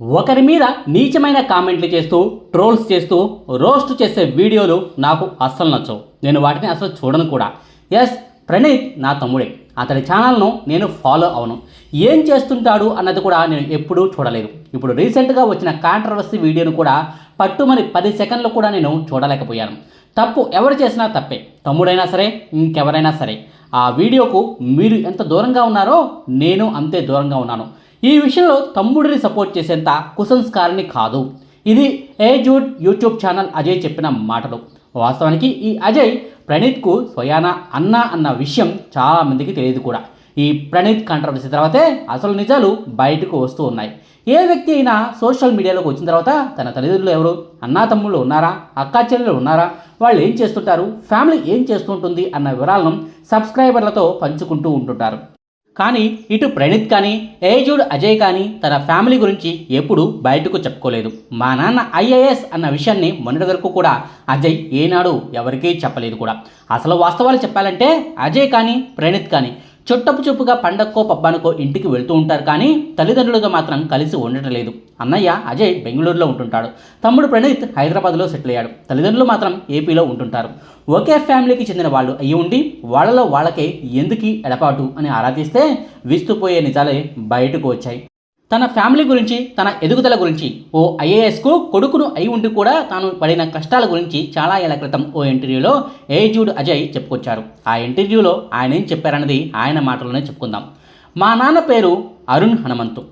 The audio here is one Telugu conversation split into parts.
ఒకరి మీద నీచమైన కామెంట్లు చేస్తూ ట్రోల్స్ చేస్తూ రోస్ట్ చేసే వీడియోలు నాకు అస్సలు నచ్చవు. నేను వాటిని అసలు చూడను కూడా. ఎస్ ప్రణీత్ నా తమ్ముడే. అతడి ఛానల్ను నేను ఫాలో అవను. ఏం చేస్తుంటాడు అన్నది కూడా నేను ఎప్పుడూ చూడలేదు. ఇప్పుడు రీసెంట్గా వచ్చిన కాంట్రవర్సీ వీడియోను కూడా పట్టుమని పది సెకండ్లు కూడా నేను చూడలేకపోయాను. తప్పు ఎవరు చేసినా తప్పే. తమ్ముడైనా సరే ఇంకెవరైనా సరే. ఆ వీడియోకు మీరు ఎంత దూరంగా ఉన్నారో నేను అంతే దూరంగా ఉన్నాను. ఈ విషయంలో తమ్ముడిని సపోర్ట్ చేసేంత కుసంస్కారిని కాదు. ఇది ఏజూడ్ యూట్యూబ్ ఛానల్ అజయ్ చెప్పిన మాటలు. వాస్తవానికి ఈ అజయ్ ప్రణీత్కు స్వయాన అన్న అన్న విషయం చాలామందికి తెలియదు కూడా. ఈ ప్రణీత్ కాంట్రవర్సీ తర్వాతే అసలు నిజాలు బయటకు వస్తూ ఉన్నాయి. ఏ వ్యక్తి అయినా సోషల్ మీడియాలోకి వచ్చిన తర్వాత తన తల్లిదండ్రులు ఎవరు? అన్నా తమ్ముళ్ళు ఉన్నారా? అక్కా చెల్లెలు ఉన్నారా? వాళ్ళు ఏం చేస్తుంటారు? ఫ్యామిలీ ఏం చేస్తుంటుంది? అన్న వివరాలను సబ్స్క్రైబర్లతో పంచుకుంటూ ఉంటుంటారు. కానీ ఇటు ప్రణీత్ కానీ ఏజుడ్ అజయ్ కానీ తన ఫ్యామిలీ గురించి ఎప్పుడూ బయటకు చెప్పుకోలేదు. మా నాన్న ఐఏఎస్ అన్న విషయాన్ని మొన్నటి వరకు కూడా అజయ్ ఏనాడు ఎవరికీ చెప్పలేదు కూడా. అసలు వాస్తవాలు చెప్పాలంటే అజయ్ కానీ ప్రణీత్ కానీ చుట్టపు చుప్పుగా పండక్కో పబ్బానికో ఇంటికి వెళ్తూ ఉంటారు కానీ తల్లిదండ్రులతో మాత్రం కలిసి ఉండటం లేదు. అన్నయ్య అజయ్ బెంగళూరులో ఉంటుంటాడు. తమ్ముడు ప్రణీత్ హైదరాబాద్లో సెటిల్ అయ్యాడు. తల్లిదండ్రులు మాత్రం ఏపీలో ఉంటుంటారు. ఒకే ఫ్యామిలీకి చెందిన వాళ్ళు అయ్యి ఉండి వాళ్ళలో వాళ్ళకే ఎందుకు ఎడపాటు అని ఆరాధిస్తే విస్తుపోయే నిజాలే బయటకు వచ్చాయి. తన ఫ్యామిలీ గురించి తన ఎదుగుదల గురించి ఓ ఐఏఎస్కు కొడుకును అయి ఉండి కూడా తాను పడిన కష్టాల గురించి చాలా ఏళ్ళ క్రితం ఓ ఇంటర్వ్యూలో ఏజూడ్ అజయ్ చెప్పుకొచ్చారు. ఆ ఇంటర్వ్యూలో ఆయన ఏం చెప్పారన్నది ఆయన మాటలోనే చెప్పుకుందాం. మా నాన్న పేరు అరుణ్ హనుమంతు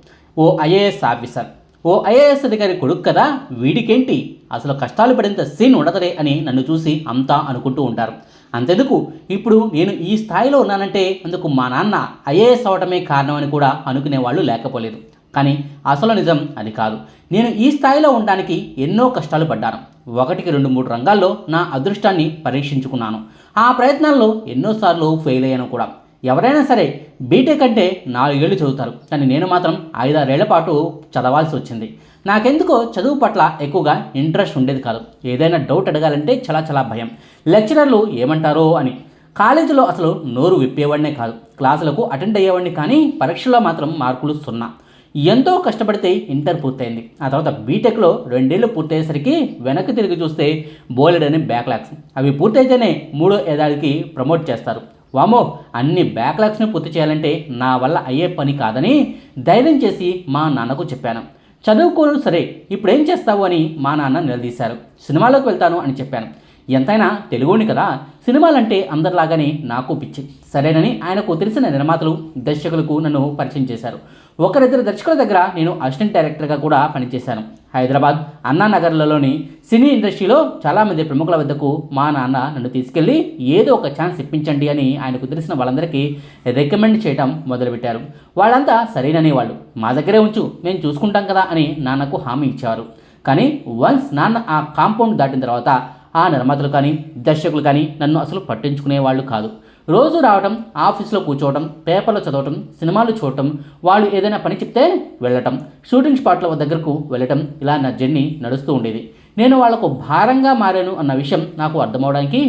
ఓ ఐఏఎస్ ఆఫీసర్. ఓ ఐఏఎస్ అధికారి కొడుకు కదా వీడికేంటి? అసలు కష్టాలు పడేంత సీన్ ఉండదరే అని నన్ను చూసి అంతా అనుకుంటూ ఉంటారు. అంతెందుకు? ఇప్పుడు నేను ఈ స్థాయిలో ఉన్నానంటే అందుకు మా నాన్న ఐఏఎస్ అవటమే కారణమని కూడా అనుకునే వాళ్ళు లేకపోలేదు. కానీ అసలు నిజం అది కాదు. నేను ఈ స్థాయిలో ఉండడానికి ఎన్నో కష్టాలు పడ్డాను. ఒకటికి రెండు మూడు రంగాల్లో నా అదృష్టాన్ని పరీక్షించుకున్నాను. ఆ ప్రయత్నాల్లో ఎన్నోసార్లు ఫెయిల్ అయ్యాను కూడా. ఎవరైనా సరే బీటెక్ అంటే నాలుగేళ్ళు చదువుతారు. కానీ నేను మాత్రం ఐదారేళ్ళ పాటు చదవాల్సి వచ్చింది. నాకెందుకో చదువు పట్ల ఎక్కువగా ఇంట్రెస్ట్ ఉండేది కాదు. ఏదైనా డౌట్ అడగాలంటే చాలా చాలా భయం. లెక్చరర్లు ఏమంటారో అని. కాలేజీలో అసలు నోరు విప్పేవాడినే కాదు. క్లాసులకు అటెండ్ అయ్యేవాడిని కానీ పరీక్షల్లో మాత్రం మార్కులు సున్నా. ఎంతో కష్టపడితే ఇంటర్ పూర్తయింది. ఆ తర్వాత బీటెక్లో రెండేళ్ళు పూర్తయ్యేసరికి వెనక్కి తిరిగి చూస్తే బోలెడని బ్యాక్లాగ్స్ అవి పూర్తయితేనే మూడో ఏడాదికి ప్రమోట్ చేస్తారు. వామో అన్ని బ్యాక్లాగ్స్ని పూర్తి చేయాలంటే నా వల్ల అయ్యే పని కాదని ధైర్యం చేసి మా నాన్నకు చెప్పాను. చదువుకోను సరే ఇప్పుడేం చేస్తావు అని మా నాన్న నిలదీశారు. సినిమాలోకి వెళ్తాను అని చెప్పాను. ఎంతైనా తెలుగుని కదా? సినిమాలంటే అందరిలాగానే నాకు పిచ్చి. సరేనని ఆయనకు తెలిసిన నిర్మాతలు దర్శకులకు నన్ను పరిచయం చేశారు. ఒకరిద్దరు దర్శకుల దగ్గర నేను అసిస్టెంట్ డైరెక్టర్గా కూడా పనిచేశాను. హైదరాబాద్ అన్నానగర్లలోని సినీ ఇండస్ట్రీలో చాలామంది ప్రముఖుల వద్దకు మా నాన్న నన్ను తీసుకెళ్ళి ఏదో ఒక ఛాన్స్ ఇప్పించండి అని ఆయనకు తెలిసిన వాళ్ళందరికీ రికమెండ్ చేయడం మొదలుపెట్టారు. వాళ్ళంతా సరైననే వాళ్ళు. మా దగ్గరే ఉంచు మేము చూసుకుంటాం కదా అని నాన్నకు హామీ ఇచ్చారు కానీ వన్స్ నాన్న ఆ కాంపౌండ్ దాటిన తర్వాత ఆ నిర్మాతలు కానీ దర్శకులు కానీ నన్ను అసలు పట్టించుకునే వాళ్ళు కాదు. రోజు రావటం ఆఫీస్లో కూర్చోవటం పేపర్లు చదవటం సినిమాలు చూడటం వాళ్ళు ఏదైనా పని చెప్తే వెళ్ళటం షూటింగ్ స్పాట్ల దగ్గరకు వెళ్ళటం ఇలా నా జర్నీ నడుస్తూ ఉండేది. నేను వాళ్ళకు భారంగా మారాను అన్న విషయం నాకు అర్థమవడానికి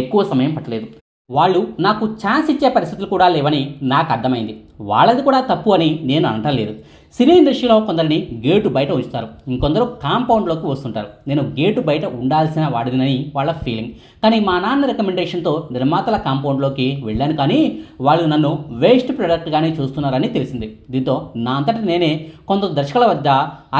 ఎక్కువ సమయం పట్టలేదు. వాళ్ళు నాకు ఛాన్స్ ఇచ్చే పరిస్థితులు కూడా లేవని నాకు అర్థమైంది. వాళ్ళది కూడా తప్పు అని నేను అనటలేదు సినీ ఇండస్ట్రీలో కొందరిని గేటు బయట ఉంచుతారు. ఇంకొందరు కాంపౌండ్లోకి వస్తుంటారు. నేను గేటు బయట ఉండాల్సిన వాడినని వాళ్ళ ఫీలింగ్. కానీ మా నాన్న రికమెండేషన్తో నిర్మాతల కాంపౌండ్లోకి వెళ్ళాను కానీ వాళ్ళు నన్ను వేస్ట్ ప్రొడక్ట్గానే చూస్తున్నారని తెలిసింది. దీంతో నా అంతటా నేనే కొందరు దర్శకుల వద్ద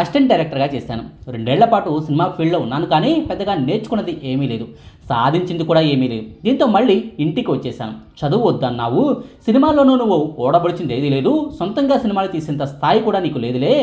అసిస్టెంట్ డైరెక్టర్గా చేశాను. రెండేళ్ళ పాటు సినిమా ఫీల్డ్లో ఉన్నాను కానీ పెద్దగా నేర్చుకున్నది ఏమీ లేదు. సాధించింది కూడా ఏమీ లేదు. దీంతో మళ్ళీ ఇంటికి వచ్చేసాను చదువు వద్దన్నావు. సినిమాల్లోనూ నువ్వు ఓడబడిచింది ఏదీ లేదు. సొంతంగా సినిమాలు తీసేంత స్థాయి కూడా నీకు లేదులే.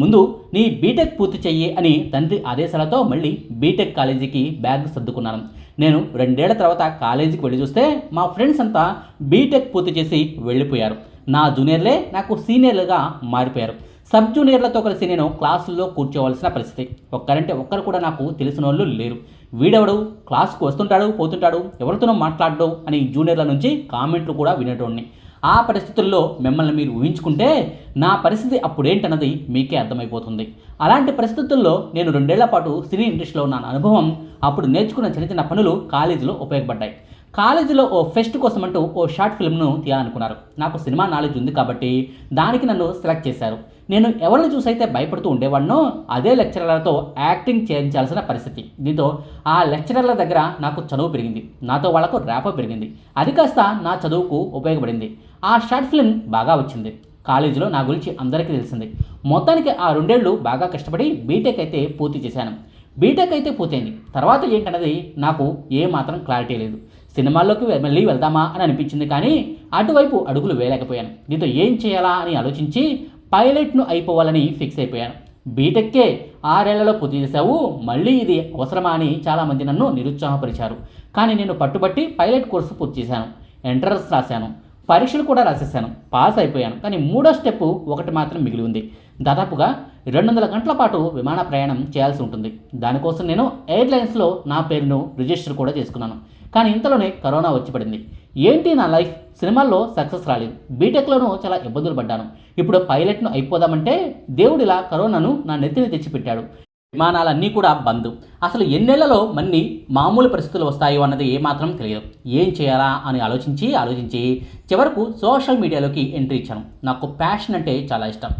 ముందు నీ బీటెక్ పూర్తి చెయ్యి అని తండ్రి ఆదేశాలతో మళ్ళీ బీటెక్ కాలేజీకి బ్యాగ్ సర్దుకున్నాను. నేను రెండేళ్ళ తర్వాత కాలేజీకి వెళ్ళి చూస్తే మా ఫ్రెండ్స్ అంతా బీటెక్ పూర్తి చేసి వెళ్ళిపోయారు. నా జూనియర్లే నాకు సీనియర్లుగా మారిపోయారు. సబ్ జూనియర్లతో కలిసి నేను క్లాసుల్లో కూర్చోవలసిన పరిస్థితి. ఒక్కరంటే ఒక్కరు కూడా నాకు తెలిసిన వాళ్ళు లేరు. వీడెవడు? క్లాస్కు వస్తుంటాడు పోతుంటాడు ఎవరితోనో మాట్లాడడు అని జూనియర్ల నుంచి కామెంట్లు కూడా వినేటోడిని. ఆ పరిస్థితుల్లో మిమ్మల్ని మీరు ఊహించుకుంటే నా పరిస్థితి అప్పుడేంటన్నది మీకే అర్థమైపోతుంది. అలాంటి పరిస్థితుల్లో నేను రెండేళ్ళ పాటు సినీ ఇండస్ట్రీలో ఉన్న అనుభవం అప్పుడు నేర్చుకున్న చిన్న చిన్న పనులు కాలేజీలో ఉపయోగపడ్డాయి. కాలేజీలో ఓ ఫెస్ట్ కోసం అంటూ ఓ షార్ట్ ఫిల్మ్ను తీయాలనుకున్నారు. నాకు సినిమా నాలెడ్జ్ ఉంది కాబట్టి దానికి నన్ను సెలెక్ట్ చేశారు. నేను ఎవరిని చూసైతే భయపడుతూ ఉండేవాడినో అదే లెక్చరర్లతో యాక్టింగ్ చేయించాల్సిన పరిస్థితి. దీంతో ఆ లెక్చరర్ల దగ్గర నాకు చదువు పెరిగింది. నాతో వాళ్ళకు ర్యాపో పెరిగింది. అది కాస్త నా చదువుకు ఉపయోగపడింది. ఆ షార్ట్ ఫిల్మ్ బాగా వచ్చింది. కాలేజీలో నా గురించి అందరికీ తెలిసింది. మొత్తానికి ఆ రెండేళ్ళు బాగా కష్టపడి బీటెక్ అయితే పూర్తి చేశాను. బీటెక్ అయితే పూర్తయింది. తర్వాత ఏంటన్నది నాకు ఏమాత్రం క్లారిటీ లేదు. సినిమాల్లోకి మళ్ళీ వెళ్దామా అని అనిపించింది కానీ అటువైపు అడుగులు వేయలేకపోయాను. దీంతో ఏం చేయాలా అని ఆలోచించి పైలట్ను అయిపోవాలని ఫిక్స్ అయిపోయాను. బీటెక్కే ఆరేళ్ళలో పూర్తి చేశావు మళ్ళీ ఇది అవసరమా అని చాలామంది నన్ను నిరుత్సాహపరిచారు. కానీ నేను పట్టుబట్టి పైలట్ కోర్సు పూర్తి చేశాను. ఎంట్రన్స్ రాశాను. పరీక్షలు కూడా రాసేసాను పాస్ అయిపోయాను. కానీ మూడో స్టెప్ ఒకటి మాత్రం మిగిలి ఉంది. దాదాపుగా రెండు వందల గంటల పాటు విమాన ప్రయాణం చేయాల్సి ఉంటుంది. దానికోసం నేను ఎయిర్లైన్స్లో నా పేరును రిజిస్టర్ కూడా చేసుకున్నాను. కానీ ఇంతలోనే కరోనా వచ్చి పడింది. ఏంటి నా లైఫ్? సినిమాల్లో సక్సెస్ రాలేదు. బీటెక్లోనూ చాలా ఇబ్బందులు పడ్డాను. ఇప్పుడు పైలట్ను అయిపోదామంటే దేవుడిలా కరోనాను నా నెత్తిని తెచ్చిపెట్టాడు. విమానాలన్నీ కూడా బంద్. అసలు ఎన్నెళ్ళలో మన్ని మామూలు పరిస్థితులు వస్తాయో అన్నది ఏమాత్రం తెలియదు. ఏం చేయాలా అని ఆలోచించి ఆలోచించి చివరకు సోషల్ మీడియాలోకి ఎంట్రీ ఇచ్చాను. నాకు ప్యాషన్ అంటే చాలా ఇష్టం.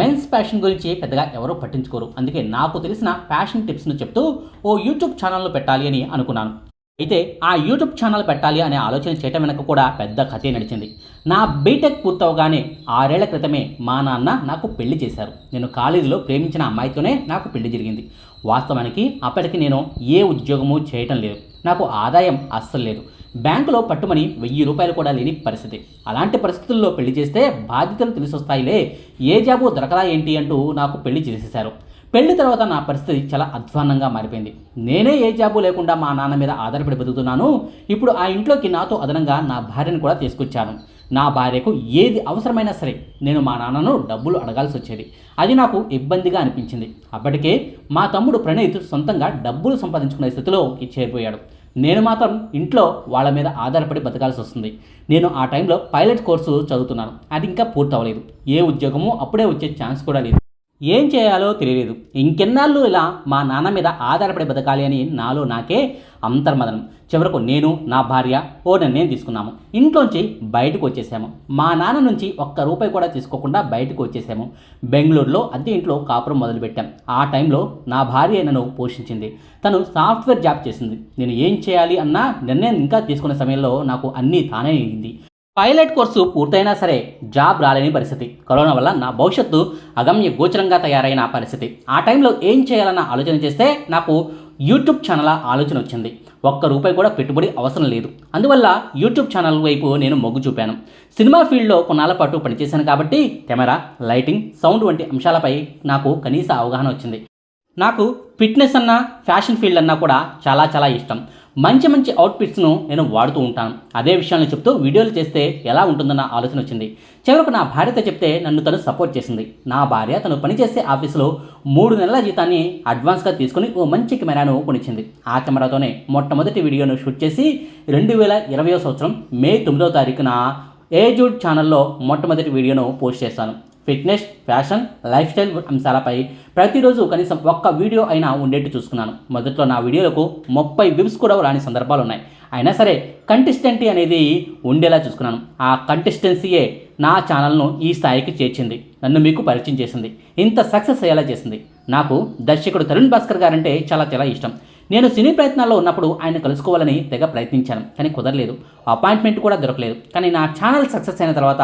మెన్స్ ప్యాషన్ గురించి పెద్దగా ఎవరూ పట్టించుకోరు. అందుకే నాకు తెలిసిన ప్యాషన్ టిప్స్ను చెప్తూ ఓ యూట్యూబ్ ఛానల్ను పెట్టాలి అని అనుకున్నాను. అయితే ఆ యూట్యూబ్ ఛానల్ పెట్టాలి అనే ఆలోచన చేయటం వెనక కూడా పెద్ద కథే నడిచింది. నా బీటెక్ పూర్తవగానే ఆరేళ్ళ క్రితమే మా నాన్న నాకు పెళ్ళి చేశారు. నేను కాలేజీలో ప్రేమించిన అమ్మాయితోనే నాకు పెళ్ళి జరిగింది. వాస్తవానికి అప్పటికి నేను ఏ ఉద్యోగము చేయటం లేదు. నాకు ఆదాయం అస్సలు లేదు. బ్యాంకులో పట్టుమని వెయ్యి రూపాయలు కూడా లేని పరిస్థితి. అలాంటి పరిస్థితుల్లో పెళ్ళి చేస్తే బాధ్యతలు తెలిసొస్తాయిలే. ఏ జాబు దొరకలా ఏంటి అంటూ నాకు పెళ్ళి చేసేశారు. పెళ్ళి తర్వాత నా పరిస్థితి చాలా అధ్వాన్నంగా మారిపోయింది. నేనే ఏ జాబు లేకుండా మా నాన్న మీద ఆధారపడి బతుకుతున్నాను. ఇప్పుడు ఆ ఇంట్లోకి నాతో అదనంగా నా భార్యను కూడా తీసుకొచ్చాను. నా భార్యకు ఏది అవసరమైనా సరే నేను మా నాన్నను డబ్బులు అడగాల్సి వచ్చేది. అది నాకు ఇబ్బందిగా అనిపించింది. అప్పటికే మా తమ్ముడు ప్రణీత్ సొంతంగా డబ్బులు సంపాదించుకునే స్థితిలో చేరిపోయాడు. నేను మాత్రం ఇంట్లో వాళ్ళ మీద ఆధారపడి బతకాల్సి వస్తుంది. నేను ఆ టైంలో పైలట్ కోర్సు చదువుతున్నాను. అది ఇంకా పూర్తవలేదు. ఏ ఉద్యోగము అప్పుడే వచ్చే ఛాన్స్ కూడా లేదు. ఏం చేయాలో తెలియలేదు. ఇంకెన్నాళ్ళు ఇలా మా నాన్న మీద ఆధారపడి బతకాలి అని నాలో నాకే అంతర్మదనం. చివరకు నేను నా భార్య ఓ నిర్ణయం తీసుకున్నాము. ఇంట్లోంచి బయటకు వచ్చేసాము. మా నాన్న నుంచి ఒక్క రూపాయి కూడా తీసుకోకుండా బయటకు వచ్చేసాము. బెంగళూరులో అద్దె ఇంట్లో కాపురం మొదలుపెట్టాం. ఆ టైంలో నా భార్య నన్ను పోషించింది. తను సాఫ్ట్వేర్ జాబ్ చేసింది. నేను ఏం చేయాలి అన్న నిర్ణయం ఇంకా తీసుకునే సమయంలో నాకు అన్నీ తానే అయింది. పైలట్ కోర్సు పూర్తయినా సరే జాబ్ రాలేని పరిస్థితి. కరోనా వల్ల నా భవిష్యత్తు అగమ్య గోచరంగా తయారైన పరిస్థితి. ఆ టైంలో ఏం చేయాలన్న ఆలోచన చేస్తే నాకు యూట్యూబ్ ఛానల్ ఆలోచన వచ్చింది. ఒక్క రూపాయి కూడా పెట్టుబడి అవసరం లేదు. అందువల్ల యూట్యూబ్ ఛానల్ వైపు నేను మొగ్గు చూపాను. సినిమా ఫీల్డ్లో కొన్నాళ్ళ పాటు పనిచేశాను కాబట్టి కెమెరా లైటింగ్ సౌండ్ వంటి అంశాలపై నాకు కనీస అవగాహన వచ్చింది. నాకు ఫిట్నెస్ అన్న ఫ్యాషన్ ఫీల్డ్ అన్నా కూడా చాలా చాలా ఇష్టం. మంచి మంచి అవుట్ఫిట్స్ను నేను వాడుతూ ఉంటాను. అదే విషయాన్ని చెప్తూ వీడియోలు చేస్తే ఎలా ఉంటుందన్న ఆలోచన వచ్చింది. చివరకు నా భార్యతో చెప్తే నన్ను తను సపోర్ట్ చేసింది. నా భార్య తను పనిచేసే ఆఫీసులో మూడు నెలల జీతాన్ని అడ్వాన్స్గా తీసుకుని ఓ మంచి కెమెరాను కొనిచ్చింది. ఆ కెమెరాతోనే మొట్టమొదటి వీడియోను షూట్ చేసి రెండు వేల ఇరవయో సంవత్సరం మే తొమ్మిదో తారీఖున ఏజూడ్ ఛానల్లో మొట్టమొదటి వీడియోను పోస్ట్ చేశాను. ఫిట్నెస్ ఫ్యాషన్ లైఫ్ స్టైల్ అంశాలపై ప్రతిరోజు కనీసం ఒక్క వీడియో అయినా ఉండేట్టు చూసుకున్నాను. మొదట్లో నా వీడియోలకు ముప్పై వ్యూస్ కూడా రాని సందర్భాలు ఉన్నాయి అయినా సరే కంటిస్టెంటీ అనేది ఉండేలా చూసుకున్నాను. ఆ కంటిస్టెన్సీయే నా ఛానల్ను ఈ స్థాయికి చేర్చింది. నన్ను మీకు పరిచయం చేసింది. ఇంత సక్సెస్ అయ్యేలా చేసింది. నాకు దర్శకుడు తరుణ్ భాస్కర్ గారంటే చాలా చాలా ఇష్టం. నేను సినీ ప్రయత్నాల్లో ఉన్నప్పుడు ఆయన కలుసుకోవాలని తెగ ప్రయత్నించాను. కానీ కుదరలేదు. అపాయింట్మెంట్ కూడా దొరకలేదు. కానీ నా ఛానల్ సక్సెస్ అయిన తర్వాత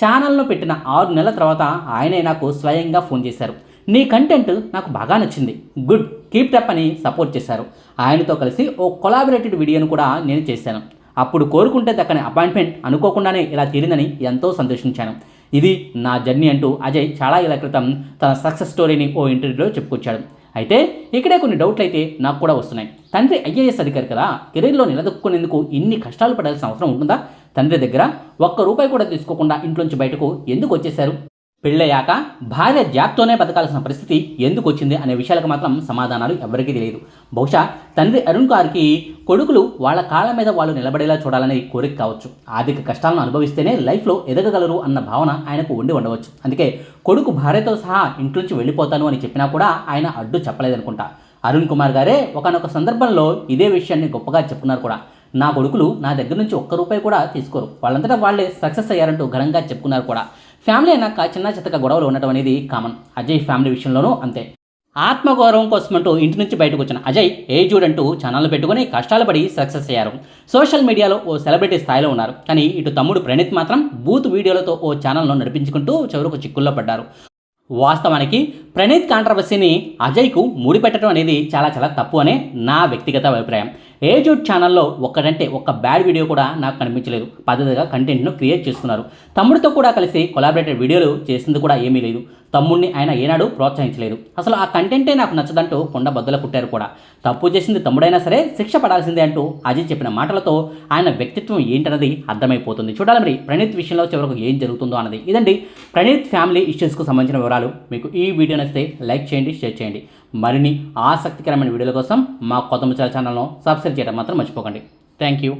ఛానల్ను పెట్టిన ఆరు నెలల తర్వాత ఆయనే నాకు స్వయంగా ఫోన్ చేశారు. నీ కంటెంట్ నాకు బాగా నచ్చింది. గుడ్. కీప్ టప్ అని సపోర్ట్ చేశారు. ఆయనతో కలిసి ఓ కొలాబరేటెడ్ వీడియోను కూడా నేను చేశాను. అప్పుడు కోరుకుంటే దక్కని అపాయింట్మెంట్ అనుకోకుండానే ఇలా తీరిందని ఎంతో సంతోషించాను. ఇది నా జర్నీ అంటూ అజయ్ చాలా ఏళ్ళ క్రితం తన సక్సెస్ స్టోరీని ఓ ఇంటర్వ్యూలో చెప్పుకొచ్చాడు. అయితే ఇక్కడే కొన్ని డౌట్లు అయితే నాకు కూడా వస్తున్నాయి. తండ్రి ఐఏఎస్ అధికారి కదా. కెరీర్లో నిలదొక్కునేందుకు ఇన్ని కష్టాలు పడాల్సిన అవసరం ఉంటుందా? తండ్రి దగ్గర ఒక్క రూపాయి కూడా తీసుకోకుండా ఇంట్లోంచి బయటకు ఎందుకు వచ్చేశారు? పెళ్ళయ్యాక భార్య జాబ్తోనే బతకాల్సిన పరిస్థితి ఎందుకు వచ్చింది అనే విషయాలకు మాత్రం సమాధానాలు ఎవరికీ తెలియదు. బహుశా తండ్రి అరుణ్ గారికి కొడుకులు వాళ్ళ కాళ్ళ మీద వాళ్ళు నిలబడేలా చూడాలనే కోరిక కావచ్చు. ఆర్థిక కష్టాలను అనుభవిస్తేనే లైఫ్లో ఎదగగలరు అన్న భావన ఆయనకు ఉండి ఉండవచ్చు. అందుకే కొడుకు భార్యతో సహా ఇంట్లోంచి వెళ్ళిపోతాను అని చెప్పినా కూడా ఆయన అడ్డు చెప్పలేదనుకుంటా. అరుణ్ కుమార్ గారే ఒకనొక సందర్భంలో ఇదే విషయాన్ని గొప్పగా చెప్పుకున్నారు కూడా. నా కొడుకులు నా దగ్గర నుంచి ఒక్క రూపాయి కూడా తీసుకోరు. వాళ్ళంతటా వాళ్ళే సక్సెస్ అయ్యారంటూ ఘనంగా చెప్పుకున్నారు కూడా. ఫ్యామిలీ అయినాక చిన్న చిత్తక గొడవలు ఉండటం అనేది కామన్ అజయ్ ఫ్యామిలీ విషయంలోనూ అంతే. ఆత్మగౌరవం కోసమంటూ ఇంటి నుంచి బయటకు వచ్చిన అజయ్ ఏజూడ్ అంటూ ఛానల్ పెట్టుకుని కష్టాలు పడి సక్సెస్ అయ్యారు. సోషల్ మీడియాలో ఓ సెలబ్రిటీ స్థాయిలో ఉన్నారు. కానీ ఇటు తమ్ముడు ప్రణీత్ మాత్రం బూత్ వీడియోలతో ఓ ఛానల్ను నడిపించుకుంటూ చివరకు చిక్కుల్లో పడ్డారు. వాస్తవానికి ప్రణీత్ కాంట్రవర్సీని అజయ్కు ముడిపెట్టడం అనేది చాలా చాలా తప్పు అనే నా వ్యక్తిగత అభిప్రాయం. ఏజూట్ ఛానల్లో ఒక్కడంటే ఒక్క బ్యాడ్ వీడియో కూడా నాకు కనిపించలేదు. పద్ధతిగా కంటెంట్ను క్రియేట్ చేస్తున్నారు. తమ్ముడితో కూడా కలిసి కొలాబరేటెడ్ వీడియోలు చేసింది కూడా ఏమీ లేదు. తమ్ముడిని ఆయన ఏనాడు ప్రోత్సహించలేదు. అసలు ఆ కంటెంటే నాకు నచ్చదంటూ కొండ బద్దలు కుట్టారు కూడా. తప్పు చేసింది తమ్ముడైనా సరే శిక్ష పడాల్సిందే అంటూ అజయ్ చెప్పిన మాటలతో ఆయన వ్యక్తిత్వం ఏంటన్నది అర్థమైపోతుంది. చూడాలి మరి ప్రణీత్ విషయంలో చివరకు ఏం జరుగుతుందో అన్నది. ఇదండి ప్రణీత్ ఫ్యామిలీ ఇష్యూస్కు సంబంధించిన వివరాలు. మీకు ఈ వీడియో నచ్చితే లైక్ చేయండి షేర్ చేయండి. మరిన్ని ఆసక్తికరమైన వీడియోల కోసం మా కొత్త ముచ్చాల ఛానల్ను సబ్స్క్రైబ్ చేయడం మాత్రం మర్చిపోకండి. Thank you.